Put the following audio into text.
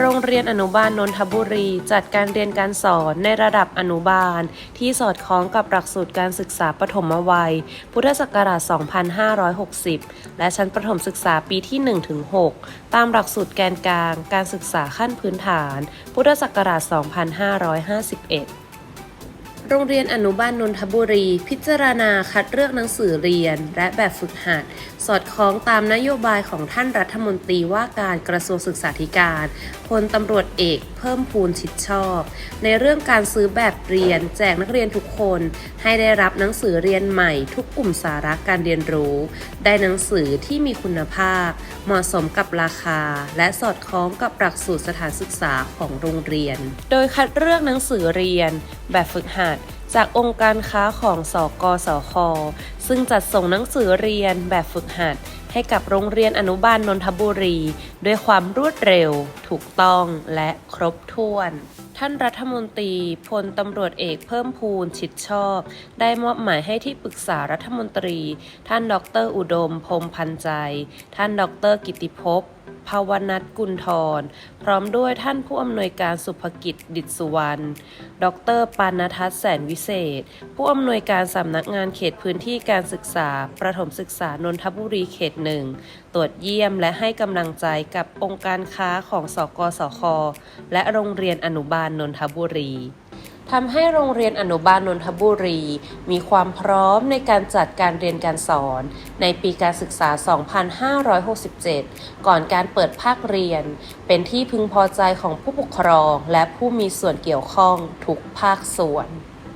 โรงเรียนอนุบาลนนทบุรี จัดการเรียนการสอนในระดับอนุบาล ที่สอดคล้องกับหลักสูตรการศึกษาปฐมวัย พุทธศักราช 2560 และชั้นประถมศึกษาปีที่ 1-6 ตามหลักสูตรแกนกลาง การศึกษาขั้นพื้นฐาน พุทธศักราช 2551 โรงเรียนอนุบาลนนทบุรี พิจารณาคัดเลือกหนังสือเรียน และแบบฝึกหัด สอดคล้องตามนโยบายของท่านรัฐมนตรีว่าการกระทรวงศึกษาธิการพลตำรวจเอกเพิ่มพูนชิดชอบ ในเรื่องการซื้อแบบเรียน แจกนักเรียนทุกคน ให้ได้รับหนังสือเรียนใหม่ ทุกกลุ่มสาระการเรียนรู้ ได้หนังสือที่มีคุณภาพ เหมาะสมกับราคา และสอดคล้องกับหลักสูตรสถานศึกษาของโรงเรียน โดยคัดเลือกหนังสือเรียน แบบฝึกหัด จากองค์การค้าของสกสคซึ่งจัดส่งหนังสือเรียนแบบฝึกหัด ให้กับโรงเรียนอนุบาลนนทบุรี ด้วยความรวดเร็ว ถูกต้องและครบถ้วน ท่านรัฐมนตรีพลตำรวจเอกเพิ่มพูนชิดชอบ ได้มอบหมายให้ที่ปรึกษารัฐมนตรี ท่านดร อุดมพรมพันใจ ท่านดร กิติภพ ภาวนัทกุลทร พร้อมด้วยท่านผู้อำนวยการสุภกิจดิษสุวรรณ ดรปานทัศน์แสนวิเศษ ผู้อำนวยการสำนักงานเขตพื้นที่การศึกษา ประถมศึกษานนทบุรีเขตหนึ่ง ตรวจเยี่ยมและให้กำลังใจกับองค์การค้าของสกสค และโรงเรียนอนุบาลนนทบุรี ทำให้โรงเรียนอนุบาลนนทบุรี มีความพร้อมในการจัดการเรียนการสอน ในปีการศึกษา 2567 ก่อนการเปิดภาคเรียน เป็นที่พึงพอใจของผู้ปกครองและผู้มีส่วนเกี่ยวข้องทุกภาคส่วน